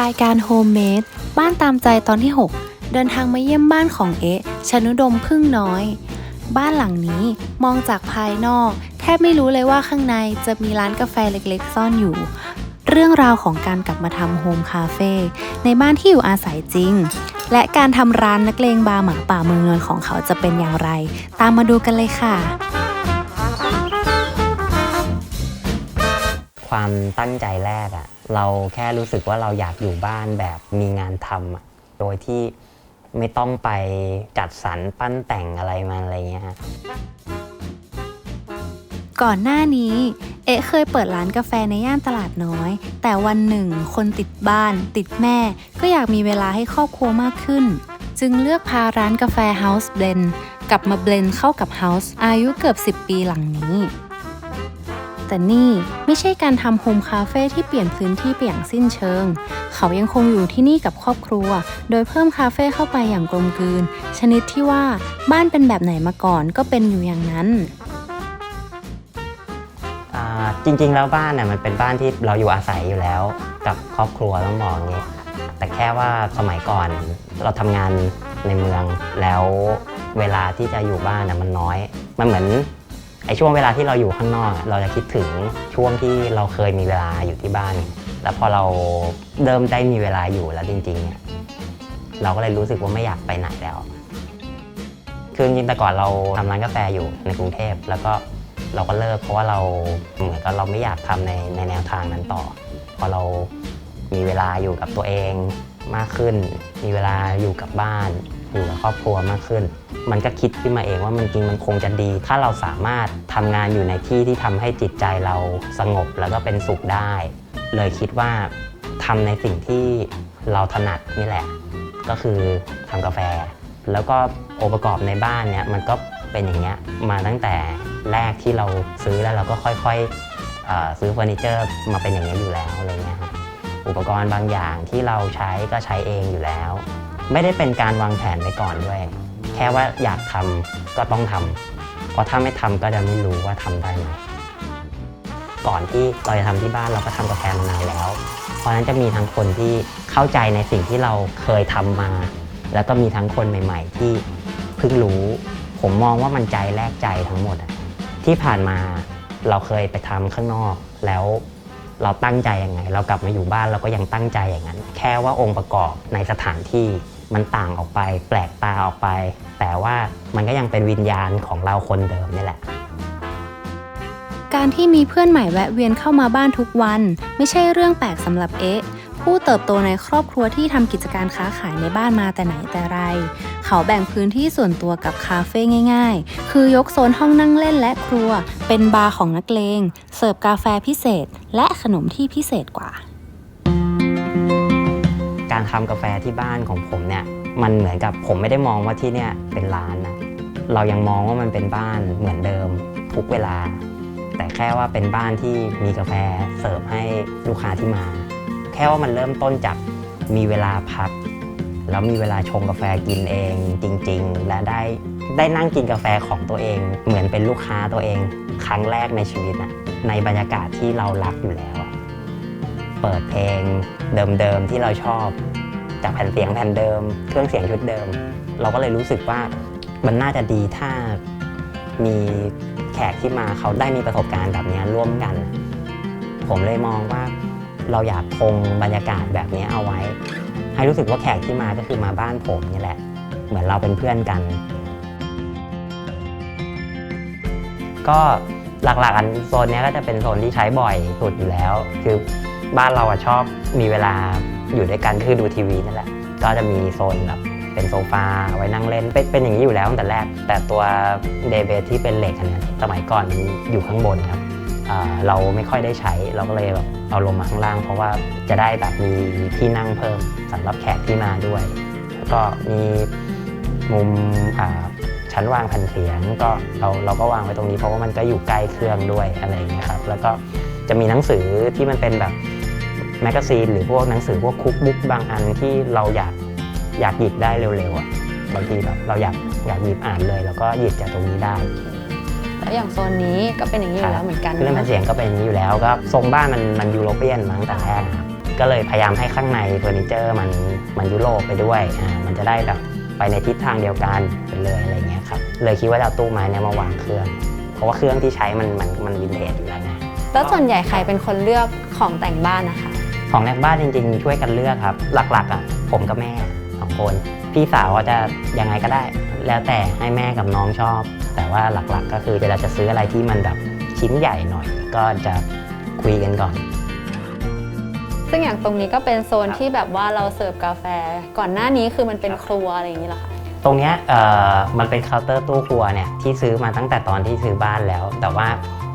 รายการโฮมเมดบ้านตามใจตอนที่ 6 เดินทางมาเยี่ยมบ้านของเอ๊ะชนุดมพึ่งน้อย บ้านหลังนี้มองจากภายนอก แทบไม่รู้เลยว่าข้างในจะมีร้านกาแฟเล็กๆ ซ่อนอยู่ เรื่องราวของการกลับมาทำโฮมคาเฟ่ในบ้านที่อยู่อาศัยจริง และการทำร้านนักเลงบาร์หมาป่าเมืองนนท์ของเขาจะเป็นอย่างไร ตามมาดูกันเลยค่ะ ความตั้งใจแรกอะเราแค่รู้สึกว่าเราอยากอยู่บ้านแบบมีงานทำอะโดยที่ไม่ต้องไปจัดสรรปั้นแต่งอะไรมาอะไรเงี้ยฮะก่อนหน้านี้ เอ๊ะเคยเปิดร้านกาแฟในย่านตลาดน้อย แต่วันหนึ่งคนติดบ้าน ติดแม่ ก็อยากมีเวลาให้ครอบครัวมากขึ้น จึงเลือกพาร้านกาแฟ House Blend กลับมาเบลนเข้ากับ House อายุเกือบ 10 ปีหลังนี้ แต่นี่ไม่ใช่การทำโฮมคาเฟ่ที่เปลี่ยนพื้นที่ไปอย่างสิ้นเชิง เขายังคงอยู่ที่นี่กับครอบครัว โดยเพิ่มคาเฟ่เข้าไปอย่างกลมกลืน ชนิดที่ว่าบ้านเป็นแบบไหนมาก่อนก็เป็นอยู่อย่างนั้นอ่าจริงๆ แล้วบ้านน่ะมันเป็นบ้านที่เราอยู่อาศัยอยู่แล้วกับครอบครัวต้องบอกอย่างนี้ แต่แค่ว่าสมัยก่อนเราทำงานในเมืองแล้วเวลาที่จะอยู่บ้านน่ะมันน้อย มันเหมือน ไอช่วงเวลาที่เราอยู่ข้างนอก เราจะคิดถึงช่วงที่เราเคยมีเวลาอยู่ที่บ้าน แล้วพอเราเริ่มได้มีเวลาอยู่แล้วจริงๆเนี่ยเราก็เลยรู้สึกว่าไม่อยากไปไหนแล้วคือจริงแต่ก่อนเราทำร้านกาแฟอยู่ในกรุงเทพแล้วก็เราก็เลิกเพราะว่าเราเหมือนกับเราไม่อยากทำในในแนวทางนั้นต่อ พอเรามีเวลาอยู่กับตัวเองมากขึ้น มีเวลาอยู่กับบ้าน อยู่กับครอบครัวมากขึ้น มันก็คิดขึ้นมาเองว่ามันจริงมันคงจะดี ถ้าเราสามารถทำงานอยู่ในที่ที่ทำให้จิตใจเราสงบแล้วก็เป็นสุขได้ เลยคิดว่าทำในสิ่งที่เราถนัดนี่แหละ ก็คือทำกาแฟ แล้วก็องค์ประกอบในบ้านเนี่ยมันก็เป็นอย่างเงี้ยมาตั้งแต่แรกที่เราซื้อแล้วเราก็ค่อยๆเอ่อซื้อเฟอร์นิเจอร์มาเป็นอย่างเงี้ยอยู่แล้วอะไรเงี้ยครับอุปกรณ์บางอย่างที่เราใช้ก็ใช้เองอยู่แล้ว ไม่ได้เป็นการวางแผนไว้ก่อนด้วย แค่ว่าอยากทำก็ต้องทำเพราะถ้าไม่ทำก็จะไม่รู้ว่าทำได้ไหมก่อนที่เราจะทำที่บ้านเราก็ทำกาแฟมานานแล้ว เพราะนั้นจะมีทั้งคนที่เข้าใจในสิ่งที่เราเคยทำมา แล้วก็มีทั้งคนใหม่ ๆ ที่เพิ่งรู้ ผมมองว่ามันใจแลกใจทั้งหมดที่ผ่านมาเราเคยไปทำข้างนอก แล้วเราตั้งใจยังไง เรากลับมาอยู่บ้านเราก็ยังตั้งใจอย่างนั้น แค่ว่าองค์ประกอบในสถานที่ มันต่างออกไป แปลกตาออกไป แต่ว่ามันก็ยังเป็นวิญญาณของเราคนเดิมนี่แหละ การที่มีเพื่อนใหม่แวะเวียนเข้ามาบ้านทุกวัน ไม่ใช่เรื่องแปลกสำหรับเอ๊ะผู้เติบโตในครอบครัวที่ทำกิจการค้าขายในบ้านมาแต่ไหนแต่ไร เขาแบ่งพื้นที่ส่วนตัวกับคาเฟ่ง่าย ๆ คือยกโซนห้องนั่งเล่นและครัว เป็นบาร์ของนักเลง เสิร์ฟกาแฟพิเศษ และขนมที่พิเศษกว่า การทำกาแฟที่บ้านของผมเนี่ยมันเหมือนกับผมไม่ได้มองว่าที่เนี่ยเป็นร้านนะเรายังมองว่ามันเป็นบ้านเหมือนเดิมทุกเวลา แต่แค่ว่าเป็นบ้านที่มีกาแฟเสิร์ฟให้ลูกค้าที่มา แค่ว่ามันเริ่มต้นจากมีเวลาพักแล้วมีเวลาชงกาแฟกินเองจริง ๆ และได้ได้นั่งกินกาแฟของตัวเอง เหมือนเป็นลูกค้าตัวเอง ครั้งแรกในชีวิตนะในบรรยากาศที่เรารักอยู่แล้ว เปิดเพลงเดิมๆที่เราชอบ จากแผ่นเสียงแผ่นเดิม เครื่องเสียงชุดเดิม เราก็เลยรู้สึกว่ามันน่าจะดีถ้ามีแขกที่มาเขาได้มีประสบการณ์แบบนี้ร่วมกัน ผมเลยมองว่าเราอยากคงบรรยากาศแบบนี้เอาไว้ ให้รู้สึกว่าแขกที่มาก็คือมาบ้านผมนี่แหละ เหมือนเราเป็นเพื่อนกัน ก็หลักๆอันโซนนี้ก็จะเป็นโซนที่ใช้บ่อยสุดอยู่แล้ว คือ บ้านเราอะชอบมีเวลาอยู่ด้วยกันคือดูทีวีนั่นแหละ ก็จะมีโซนแบบเป็นโซฟาไว้นั่งเล่นเป็นเป็นอย่างนี้อยู่แล้วตั้งแต่แรก แต่ตัวเดเบสที่เป็นเหล็กอันเนี้ยสมัยก่อนมันอยู่ข้างบนครับอ่าเราไม่ค่อยได้ใช้เราก็เลยแบบเอาลงมาข้างล่าง เพราะว่าจะได้แบบมีที่นั่งเพิ่มสำหรับแขกที่มาด้วย แล้วก็มีมุมอ่าชั้นวางแผ่นเสียงก็เราเราก็วางไว้ตรงนี้เพราะว่ามันก็อยู่ใกล้เครื่องด้วยอะไรอย่างเงี้ยครับแล้วก็จะมีหนังสือที่มันเป็นแบบ แมกกาซีนหรือพวกหนังสือพวกคุกบุ๊กบางอันที่เราอยากอยากหยิบได้เร็วๆอะบางทีแบบเราอยากอยากหยิบอ่านเลย แล้วก็หยิบจากตรงนี้ได้ แล้วอย่างโซนนี้ก็เป็นอย่างนี้อยู่แล้วเหมือนกันเครื่องแผ่นเสียงก็เป็นอย่างนี้อยู่แล้วก็ทรงบ้านมันมันยูโรเปียนมาตั้งแต่แรกนะครับก็เลยพยายามให้ข้างในเฟอร์นิเจอร์มันมันยุโรปไปด้วยอ่ามันจะได้แบบไปในทิศทางเดียวกันไปเลยอะไรเงี้ยครับเลยคิดว่าจะเอาตู้ไม้เนี้มาวางเครื่อง เพราะว่าเครื่องที่ใช้มันมันมันวินเทจอยู่แล้วไงแล้วส่วนใหญ่ใครเป็นคนเลือกของแต่งบ้านนะคะ ของในบ้านจริง ๆ ช่วยกันเลือกครับ หลักๆอะผมกับแม่สองคน พี่สาวจะยังไงก็ได้ แล้วแต่ให้แม่กับน้องชอบ แต่ว่าหลักๆ ก็คือจะจะซื้ออะไรที่มันแบบชิ้นใหญ่หน่อย ก็จะคุยกันก่อน ซึ่งอย่างตรงนี้ก็เป็นโซนที่แบบว่าเราเสิร์ฟกาแฟ ก่อนหน้านี้คือมันเป็นครัวอะไรอย่างนี้เหรอคะตรงเนี้ยเอ่อมันเป็นเคาน์เตอร์ตู้ครัวเนี่ยที่ซื้อมาตั้งแต่ตอนที่ซื้อบ้านแล้ว แต่ว่า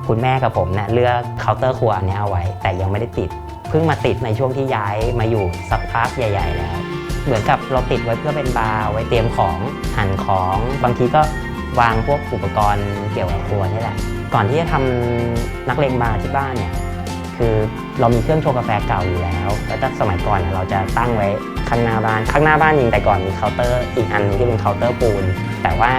คุณแม่กับผมเนี่ยเลือกเคาน์เตอร์ครัวอันเนี้ยเอาไว้ แต่ยังไม่ได้ติด เพิ่งมาติดในช่วงที่ย้ายมาอยู่สักพักใหญ่ ๆ แล้ว เหมือนกับเราติดไว้เพื่อเป็นบาร์ไว้เตรียมของหั่นของบางทีก็วางพวกอุปกรณ์เกี่ยวกับครัวนี่แหละ ก่อนที่จะทำนักเลงบาร์ที่บ้านเนี่ยคือเรามีเครื่องชงกาแฟเก่าอยู่แล้ว แล้วก็สมัยก่อนเราจะตั้งไว้ข้างหน้าบ้าน ข้างหน้าบ้านจริงแต่ก่อนมีเคาน์เตอร์อีกอันที่เป็นเคาน์เตอร์ปูน แต่ว่า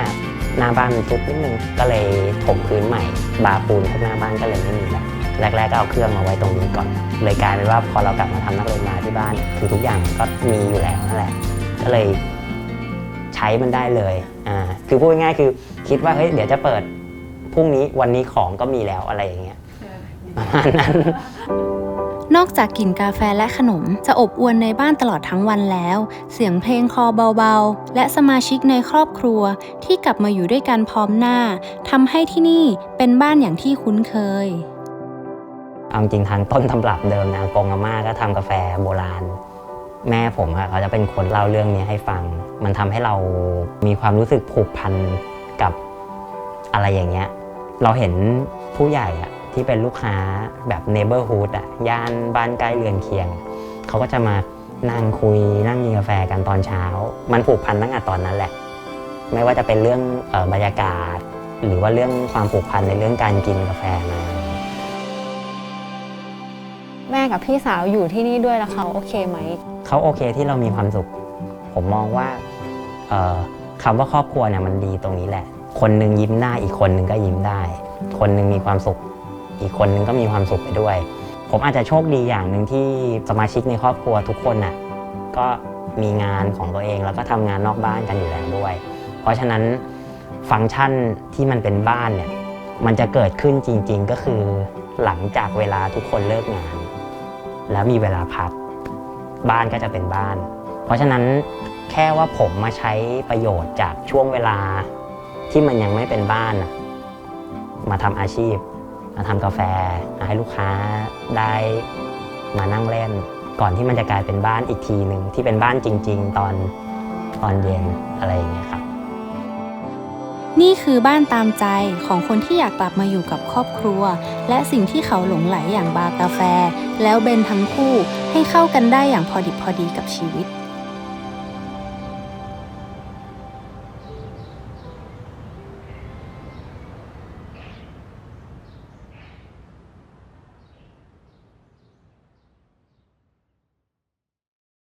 หน้าบ้านมันทุบนิดนึงก็เลยถมพื้นใหม่ บาร์ปูนข้างหน้าบ้านก็เลยไม่มีแล้ว แรกๆก็เอาเครื่องมาไว้ตรงนี้ก่อน เลยกลายเป็นว่าพอเรากลับมาทำนักลงบาที่บ้าน คือทุกอย่างก็มีอยู่แล้วนั่นแหละ ก็เลยใช้มันได้เลย อ่า คือพูดง่ายๆคือคิดว่าเฮ้ยเดี๋ยวจะเปิดพรุ่งนี้วันนี้ของก็มีแล้วอะไรอย่างเงี้ยประมาณนั้นนอกจากกลิ่นกาแฟและขนม จะอบอวลในบ้านตลอดทั้งวันแล้ว เสียงเพลงคอเบาๆ และสมาชิกในครอบครัวที่กลับมาอยู่ด้วยกันพร้อมหน้าทำให้ที่นี่เป็นบ้านอย่างที่คุ้นเคย เอาจริงทางต้นตำรับเดิมนะอากงอาม่าก็ทำกาแฟโบราณ แม่ผมอะเขาจะเป็นคนเล่าเรื่องนี้ให้ฟัง มันทำให้เรามีความรู้สึกผูกพันกับอะไรอย่างเงี้ย เราเห็นผู้ใหญ่อะที่เป็นลูกค้าแบบเนเบอร์ฮูดอะย่านบ้านใกล้เรือนเคียง เขาก็จะมานั่งคุยนั่งกินกาแฟกันตอนเช้า มันผูกพันตั้งแต่ตอนนั้นแหละ ไม่ว่าจะเป็นเรื่องออบรรยากาศ หรือว่าเรื่องความผูกพันในเรื่องการกินกาแฟมา แม่กับพี่สาวอยู่ที่นี่ด้วยแล้วเขาโอเคไหม เขาโอเคที่เรามีความสุข ผมมองว่าเอ่อคำว่าครอบครัวเนี่ยมันดีตรงนี้แหละ คนหนึ่งยิ้มได้อีกคนหนึ่งก็ยิ้มได้ คนหนึ่งมีความสุข อีกคนหนึ่งก็มีความสุขไปด้วย ผมอาจจะโชคดีอย่างหนึ่งที่สมาชิกในครอบครัวทุกคนน่ะก็มีงานของตัวเองแล้วก็ทำงานนอกบ้านกันอยู่แล้วด้วย เพราะฉะนั้นฟังก์ชันที่มันเป็นบ้านเนี่ยมันจะเกิดขึ้นจริง ๆ ก็คือหลังจากเวลาทุกคนเลิกงาน แล้วมีเวลาพัก บ้านก็จะเป็นบ้าน เพราะฉะนั้นแค่ว่าผมมาใช้ประโยชน์จากช่วงเวลาที่มันยังไม่เป็นบ้านมาทำอาชีพ มาทำกาแฟาให้ลูกค้าได้มานั่งเล่น ก่อนที่มันจะกลายเป็นบ้านอีกทีหนึ่งที่เป็นบ้านจริง ๆ ตอนตอนเย็นอะไรอย่างเงี้ยครับ นี่คือบ้านตามใจของคนที่อยากกลับมาอยู่กับครอบครัว และสิ่งที่เขาหลงไหลอย่างบาร์กาแฟ แล้วเบนทั้งคู่ให้เข้ากันได้อย่างพอดิบพอดีกับชีวิต